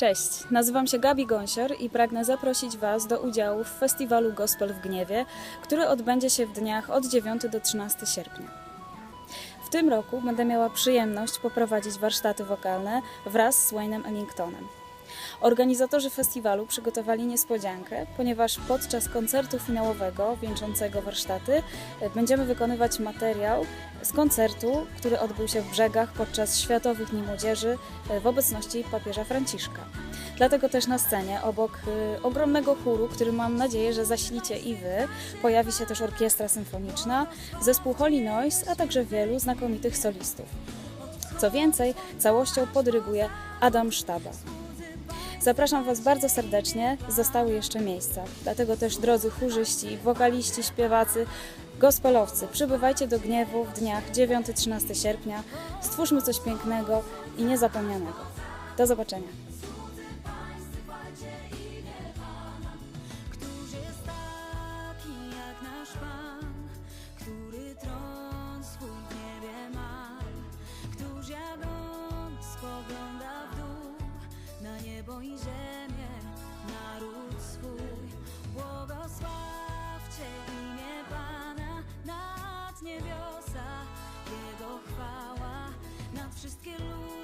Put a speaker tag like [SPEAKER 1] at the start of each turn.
[SPEAKER 1] Cześć, nazywam się Gabi Gąsior i pragnę zaprosić Was do udziału w festiwalu Gospel w Gniewie, który odbędzie się w dniach od 9 do 13 sierpnia. W tym roku będę miała przyjemność poprowadzić warsztaty wokalne wraz z Wayne'em Ellingtonem. Organizatorzy festiwalu przygotowali niespodziankę, ponieważ podczas koncertu finałowego wieńczącego warsztaty e, będziemy wykonywać materiał z koncertu, który odbył się w Brzegach podczas Światowych Dni Młodzieży e, w obecności papieża Franciszka. Dlatego też na scenie, obok e, ogromnego chóru, który mam nadzieję, że zasilicie i Wy, pojawi się też orkiestra symfoniczna, zespół Holy Noise, a także wielu znakomitych solistów. Co więcej, całością podryguje Adam Sztaba. Zapraszam Was bardzo serdecznie, zostały jeszcze miejsca. Dlatego też, drodzy chórzyści, wokaliści, śpiewacy, gospelowcy, przybywajcie do Gniewu w dniach 9-13 sierpnia. Stwórzmy coś pięknego i niezapomnianego. Do zobaczenia. wszystkie ludzie.